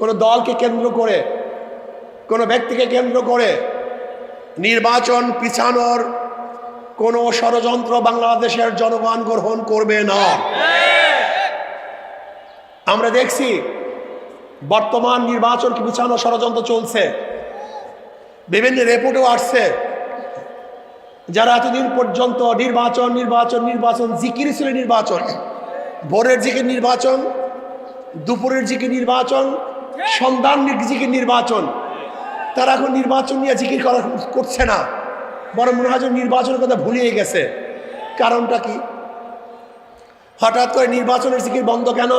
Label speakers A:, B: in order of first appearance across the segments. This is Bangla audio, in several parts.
A: কোনো দলকে কেন্দ্র করে, কোনো ব্যক্তিকে কেন্দ্র করে নির্বাচন পিছানোর কোনো ষড়যন্ত্র বাংলাদেশের জনগণ গ্রহণ করবে না। আমরা দেখছি বর্তমান নির্বাচনকে পিছানো ষড়যন্ত্র চলছে। বিভিন্ন রেপোর্টও আসছে। যারা এতদিন পর্যন্ত নির্বাচন নির্বাচন নির্বাচন, জিকির ছিল নির্বাচন, ভোরের জিকির নির্বাচন, দুপুরের জিকির নির্বাচন সন্ধান জিকির নির্বাচন। তারা এখন নির্বাচন নিয়ে জিকির করা করছে না। বরং মনে হয় নির্বাচনের কথা ভুলিয়ে গেছে। কারণটা কি? হঠাৎ করে নির্বাচনের জিকির বন্ধ কেন?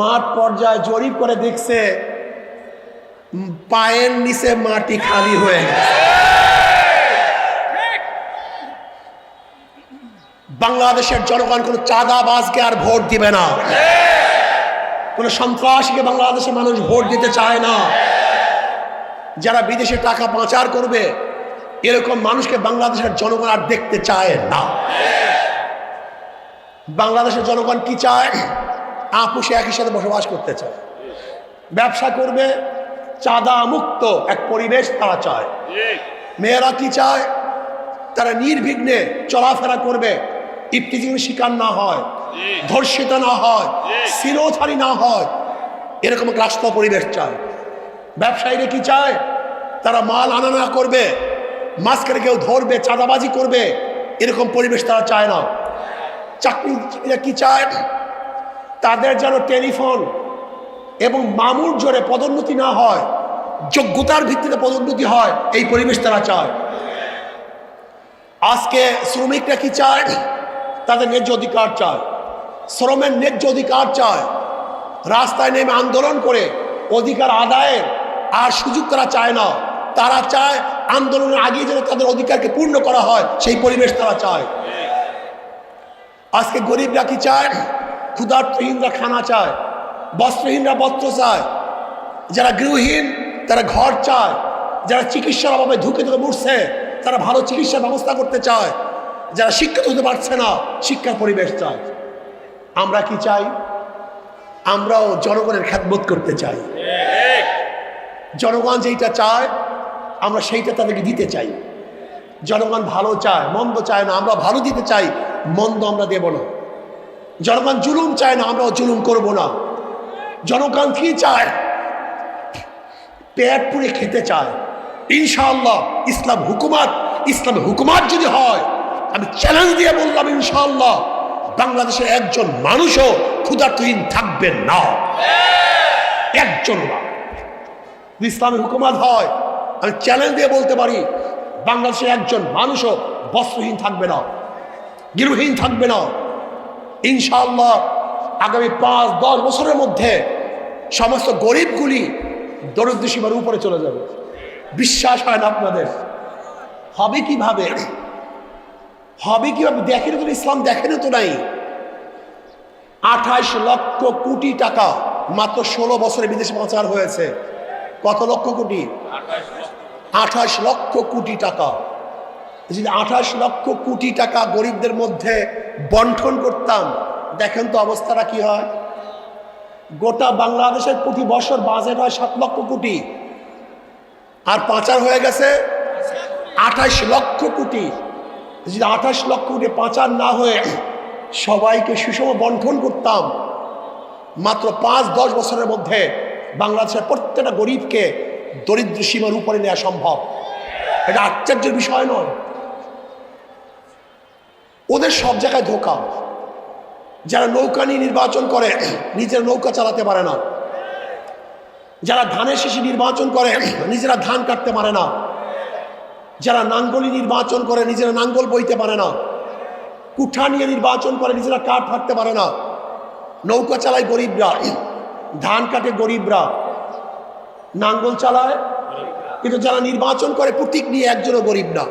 A: মাঠ পর্যায়ে জরিপ করে দেখছে, পায়ের নিচে মাটি খালি হয়ে গেছে। বাংলাদেশের জনগণ কোনো চাঁদাবাজকে আর ভোট দিবে না। কোনো সন্ত্রাসীকে বাংলাদেশের মানুষ ভোট দিতে চায় না। যারা বিদেশে টাকা পাচার করবে, এরকম মানুষকে বাংলাদেশের জনগণ আর দেখতে চায় না। বাংলাদেশের জনগণ কি চায়? আপুষে একই সাথে বসবাস করতে চায়। ব্যবসা করবে, চাঁদা মুক্ত এক পরিবেশ তারা চায়। মেয়েরা কি চায়? তারা নির্বিঘ্নে চলাফেরা করবে ইফতিজির শিকার না হয়। ধর্ষিত না হয় শিরোধারী না হয় এরকম এক রাস্তা পরিবেশ চায়। ব্যবসায়ীরা কি চায়? তারা মাল আনা না করবে মাঝখানে কেউ ধরবে চাঁদাবাজি করবে এরকম পরিবেশ তারা চায় না। চাকরিরা কি চায়? তাদের যেন টেলিফোন এবং মামুর জোরে পদোন্নতি না হয় যোগ্যতার ভিত্তিতে পদোন্নতি হয় এই পরিবেশ তারা চায়। আজকে শ্রমিকরা কি চায়? তাদের ন্যায্য অধিকার চায়। শ্রমের ন্যায্য অধিকার চায়। রাস্তায় নেমে আন্দোলন করে অধিকার আদায়ের আর সুযোগ তারা চায় না। তারা চায় আন্দোলনের আগে যেন তাদের অধিকারকে পূর্ণ করা হয়, সেই পরিবেশ তারা চায়। আজকে গরিবরা কি চায়? ক্ষুধার্তহীনরা খানা চায়, বস্ত্রহীনরা বস্ত্র চায়। যারা গৃহহীন, তারা ঘর চায়। যারা চিকিৎসার অভাবে ধুকে ধুকে মরছে, তারা ভালো চিকিৎসার ব্যবস্থা করতে চায়। যারা শিক্ষিত হতে পারছে না, শিক্ষার পরিবেশ চায়। আমরা কি চাই? আমরাও জনগণের খ্যাতবোধ করতে চাই। জনগণ যেইটা চায়, আমরা সেইটা তাদেরকে দিতে চাই। জনগণ ভালো চায়, মন্দ চায় না, আমরা ভালো দিতে চাই, মন্দ আমরা দেব না। জনগণ জুলুম চায় না, আমরাও জুলুম করব না। জনগণ কি চায়? পেট পুড়ে খেতে চায়। ইনশাআল্লাহ ইসলাম হুকুমাত ইসলাম হুকুমাত যদি হয়, আমি চ্যালেঞ্জ দিয়ে বললাম ইনশাআল্লাহ। বাংলাদেশের একজন মানুষও ক্ষুধার্তহীন থাকবে না। একজন না। হুকুমাত হয়, আমি চ্যালেঞ্জ দিয়ে বলতে পারি বাংলাদেশের একজন মানুষও বস্ত্রহীন থাকবে না, গৃহহীন থাকবে না। ইনশাআল্লাহ আগামী পাঁচ, দশ বছরের মধ্যে সমস্ত গরিবগুলি দরিদ্র সীমার উপরে চলে যাবে। বিশ্বাস হয় না আপনাদের? হবে কীভাবে? হবে কীভাবে? দেখেন তো ইসলাম, দেখেন তো নাই। আঠাইশ লক্ষ কোটি টাকা মাত্র ষোলো বছরে বিদেশে পাচার হয়েছে। কত লক্ষ কোটি? আঠাশ লক্ষ কোটি টাকা। যদি আঠাশ লক্ষ কোটি টাকা গরিবদের মধ্যে বন্টন করতাম, দেখেন তো অবস্থাটা কি হয়? গোটা বাংলাদেশের প্রতি বছর বাজেট হয় সাত লক্ষ কোটি। আর পাচার হয়ে গেছে আঠাশ লক্ষ কোটি। যদি আঠাশ লক্ষ কোটি পাচার না হয়ে সবাইকে সুষম বন্টন করতাম, মাত্র পাঁচ, দশ বছরের মধ্যে বাংলাদেশের প্রত্যেকটা গরিবকে দরিদ্র সীমার উপরে নেওয়া সম্ভব। এটা আশ্চর্যের বিষয় নয়। ওদের সব জায়গায় ধোকা। যারা নৌকা নিয়ে নির্বাচন করে, নিজের নৌকা চালাতে পারে না। যারা ধানের শেষে নির্বাচন করে, নিজেরা ধান কাটতে পারে না। যারা নাঙ্গলি নির্বাচন করে নিজেরা নাঙ্গল বইতে পারে না। কুঠা নিয়ে নির্বাচন করে নিজেরা কাঠ হাঁটতে পারে না। নৌকা চালায় গরিবরা, ধান কাটে গরিবরা। নাঙ্গল চালায়, কিন্তু যারা নির্বাচন করে প্রতীক নিয়ে একজনও গরিব না।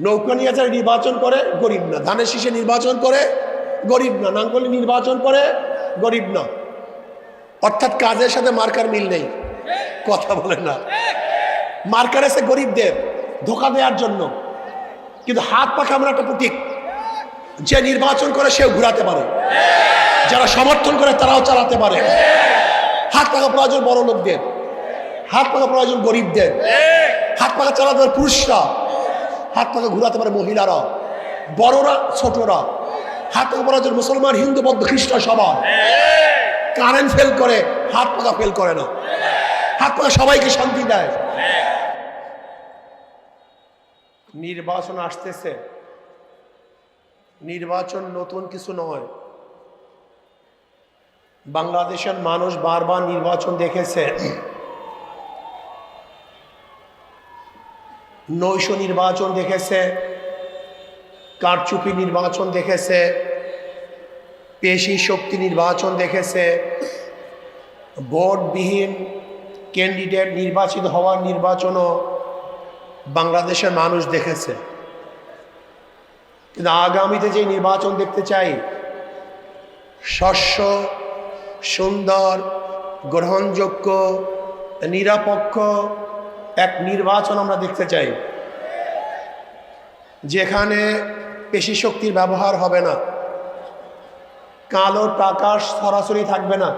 A: নৌকা নিয়ে যারা নির্বাচন করে, গরিব না। ধানের শীষে নির্বাচন করে, গরিব না। নাঙ্গলি নির্বাচন করে, গরিব না। অর্থাৎ কাজের সাথে মার্কার মিল নেই। কথা বলে না। মার্কার এসে গরিবদের, ধোকা দেওয়ার জন্য। কিন্তু হাত পা কামড়া একটা প্রতীক, যে নির্বাচন করে সেও ঘুরাতে পারে। যারা সমর্থন করে তারাও চালাতে পারে। হাত পাকা প্রয়োজন বড় লোকদের, হাত পাকা প্রয়োজন গরিবদের। হাত পাকা চালাতে পারে পুরুষরা, হাত পাকা ঘুরাতে পারে মহিলারা, বড়রা, ছোটরা। হাত পাকা প্রয়োজন মুসলমান, হিন্দু, বৌদ্ধ, খ্রিস্টান সবার। কারেন্ট ফেল করে, হাত পাকা ফেল করে না। হাত পাকা সবাইকে শান্তি দেয়। নির্বাচন আসতেছে। নির্বাচন নতুন কিছু নয়। বাংলাদেশের মানুষ বারবার নির্বাচন দেখেছে। নৈশ নির্বাচন দেখেছে। কারচুপি নির্বাচন দেখেছে। পেশি শক্তি নির্বাচন দেখেছে। ভোটবিহীন ক্যান্ডিডেট নির্বাচিত হওয়ার নির্বাচনও বাংলাদেশের মানুষ দেখেছে। কিন্তু আগামীতে যে নির্বাচন দেখতে চাই শস্য সুন্দর, গ্রহণযোগ্য, নিরপেক্ষ এক নির্বাচন আমরা দেখতে চাই। যেখানে পেশি শক্তির ব্যবহার হবে না, কালো টাকা সরাসরি থাকবে না।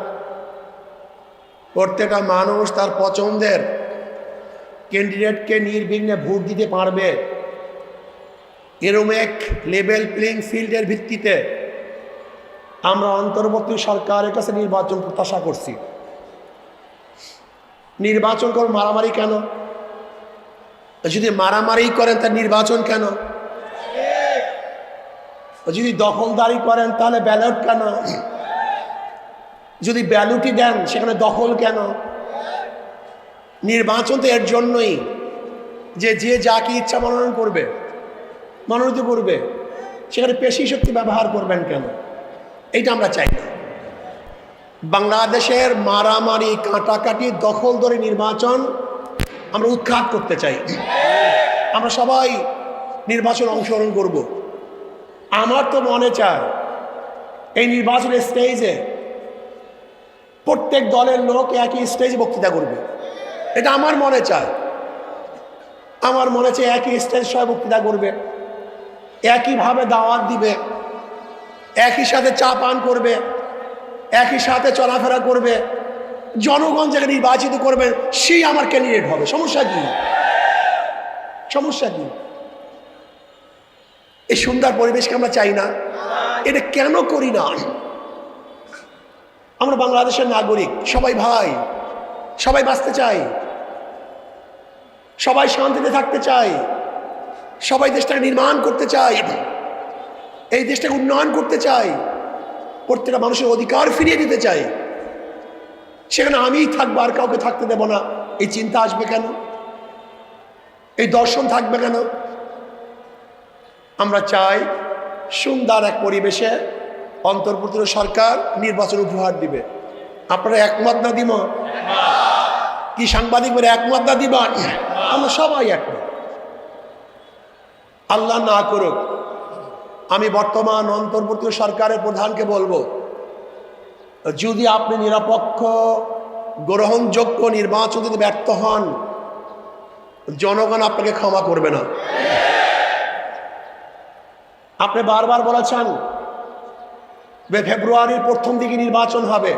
A: প্রত্যেকটা মানুষ তার পছন্দের ক্যান্ডিডেটকে নির্বিঘ্নে ভোট দিতে পারবে। এরম এক লেভেল প্লেইং ফিল্ডের ভিত্তিতে আমরা অন্তর্বর্তী সরকারের কাছে নির্বাচন প্রত্যাশা করছি। নির্বাচন কর মারামারি কেন? যদি মারামারি করেন তার নির্বাচন কেন? যদি দখলদারি করেন তাহলে ব্যালট কেন? যদি ব্যালুটি দেন, সেখানে দখল কেন? নির্বাচন তো এর জন্যই যে যে যাকে ইচ্ছা মনোনয়ন করবে, মনোনীত করবে, সেখানে পেশি শক্তি ব্যবহার করবেন কেন? এইটা আমরা চাই না। বাংলাদেশের মারামারি, কাটাকাটি দখল ধরে নির্বাচন আমরা উৎখাত করতে চাই। আমরা সবাই নির্বাচন অংশগ্রহণ করব। আমার তো মনে চায়, এই নির্বাচনের স্টেজে প্রত্যেক দলের লোক একই স্টেজে বক্তৃতা করবে। এটা আমার মনে চায়। আমার মনে চায় একই স্টেজ সবাই বক্তৃতা করবে। একইভাবে দাওয়াত দিবে। একই সাথে চা পান করবে। একই সাথে চলাফেরা করবে। জনগণ যাকে নির্বাচিত করবেন সেই আমার ক্যান্ডিডেট হবে। সমস্যা কি? সমস্যা কি? এই সুন্দর পরিবেশকে আমরা চাই না। এটা কেন করি না? আমরা বাংলাদেশের নাগরিক, সবাই ভাই। সবাই বাঁচতে চাই সবাই শান্তিতে থাকতে চাই সবাই দেশটাকে নির্মাণ করতে চাই এই দেশটাকে উন্নয়ন করতে চাই প্রত্যেকটা মানুষের অধিকার ফিরিয়ে দিতে চাই সেখানে আমিই থাকব, আর কাউকে থাকতে দেব না। এই চিন্তা আসবে কেন? এই দর্শন থাকবে কেন? আমরা চাই সুন্দর এক পরিবেশে অন্তর্বর্তী সরকার নির্বাচন উপহার দিবে। আপনারা একমত না দিব কি সাংবাদিক বলে একমত না দিব আমরা সবাই একমত। আল্লাহ না করুক, আমি বর্তমান অন্তর্বর্তী সরকারের প্রধানকে বলব, যদি আপনি নিরপেক্ষ, গ্রহণযোগ্য নির্বাচন যদি ব্যর্থ হন, জনগণ আপনাকে ক্ষমা করবে না। আপনি বারবার বলেছেন ফেব্রুয়ারির প্রথম দিকে নির্বাচন হবে।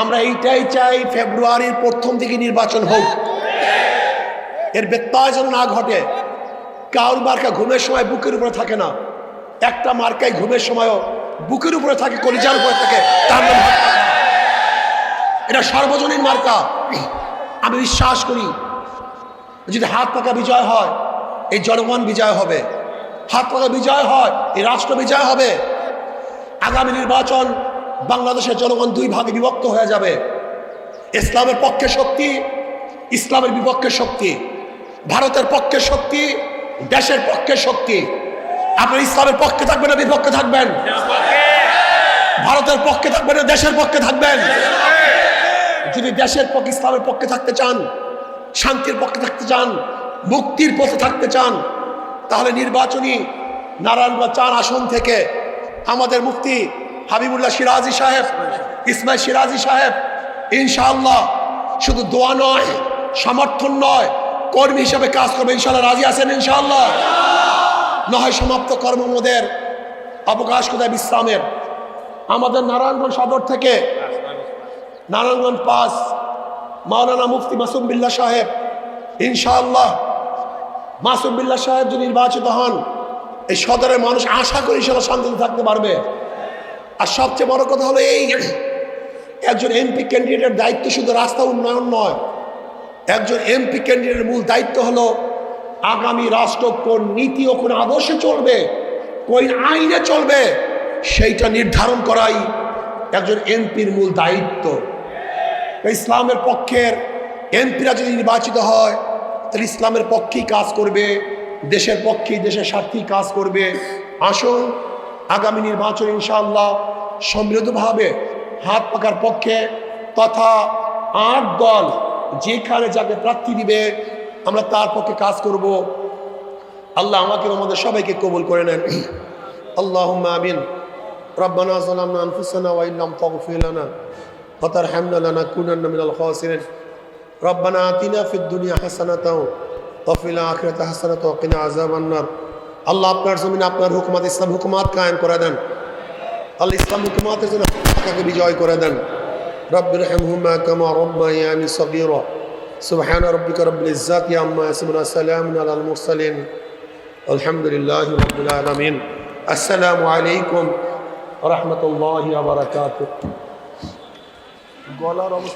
A: আমরা এইটাই চাই ফেব্রুয়ারির প্রথম দিকে নির্বাচন হোক। এর ব্যত্যয় যেন না ঘটে। কাউর মার্কা ঘুমের সময় বুকের উপরে থাকে না। একটা মার্কাই ঘুমের সময়ও বুকের উপরে থাকে, কলিজার উপরে থাকে এটা সর্বজনীন মার্কা। আমি বিশ্বাস করি, যদি হাত পাকা বিজয় হয়, এই জনগণ বিজয় হবে। হাত পাকা বিজয় হয়, এই রাষ্ট্র বিজয় হবে। আগামী নির্বাচন বাংলাদেশের জনগণ দুই ভাগে বিভক্ত হয়ে যাবে। ইসলামের পক্ষে শক্তি, ইসলামের বিপক্ষে শক্তি। ভারতের পক্ষে শক্তি, দেশের পক্ষে শক্তি। আপনি ইসলামের পক্ষে থাকবেন না বিপক্ষে থাকবেন? ভারতের পক্ষে থাকবেন না দেশের পক্ষে থাকবেন? যদি দেশের পক্ষে, ইসলামের পক্ষে থাকতে চান, শান্তির পক্ষে থাকতে চান, মুক্তির পথে থাকতে চান, তাহলে নির্বাচনী নারায়ণগঞ্জ চার আসন থেকে আমাদের মুফতি হাবিবুল্লাহ সিরাজি সাহেব, ইসমাইল সিরাজি সাহেব, ইনশাআল্লাহ শুধু দোয়া নয় সমর্থন নয়, কর্মী হিসেবে কাজ করবে, ইনশাআল্লাহ রাজি আছেন, ইনশাআল্লাহ। নয় সমাপ্ত কর্মমোদের অবকাশ কোথায় বিশ্রামের? আমাদের নারায়ণগঞ্জ সদর থেকে নারায়ণগঞ্জ পাস মাওলানা মুফতি মাসুম বিল্লাহ সাহেব, ইনশাআল্লাহ। মাসুম বিল্লাহ সাহেব যদি নির্বাচিত হন, এই সদরের মানুষ আশা করি সেটা শান্তিতে থাকতে পারবে। আর সবচেয়ে বড় কথা হলো এই একজন এমপি ক্যান্ডিডেটের দায়িত্ব শুধু রাস্তা উন্নয়ন নয়, একজন এমপি ক্যান্ডিডেটের মূল দায়িত্ব হলো আগামী রাষ্ট্র কোন নীতি ও কোন আদর্শে চলবে, কোন আইনে চলবে, সেইটা নির্ধারণ করাই একজন এমপির মূল দায়িত্ব। ইসলামের পক্ষের এমপিরা যদি নির্বাচিত হয়, তাহলে ইসলামের পক্ষেই কাজ করবে, দেশের পক্ষেই, দেশের স্বার্থেই কাজ করবে। আসুন আগামী নির্বাচন ইনশাআল্লাহ সম্মিলিতভাবে হাত পাকার পক্ষে তথা আট দল যেখানে যাকে প্রার্থী দিবে আমরা তার পক্ষে কাজ করব আল্লাহ আমাকে ও আমাদের সবাইকে কবুল করে নেন আল্লাহ আমিন ربنا ظلمنا أنفسنا وإن لم تغفر لنا وترحمنا لنكونن من الخاسرين ربنا آتنا في الدنيا حسنة وفي الآخرة حسنة وقنا عذاب النار আল্লাহ আপনার জমিন আপনার হুকুমাত, ইসলাম হুকুমাত কায়েম করে দেন। আল্লাহ ইসলাম হুকুমাতের জন্য টাকাকে বিজয় করে দেন। রব্বির হেমহুমা কামা রব্বায়ানি সবির সুবহান রব্বিকা রব্বিল ইজ্জাত ইয়া আম্মা ইয়াসিমুন আসসালামু আলাল মুরসালিন। আলহামদুলিল্লাহি রাব্বিল আলামিন। আসসালামু আলাইকুম ওয়া রাহমাতুল্লাহি ওয়া বারাকাতুহু। গলার অবস্থা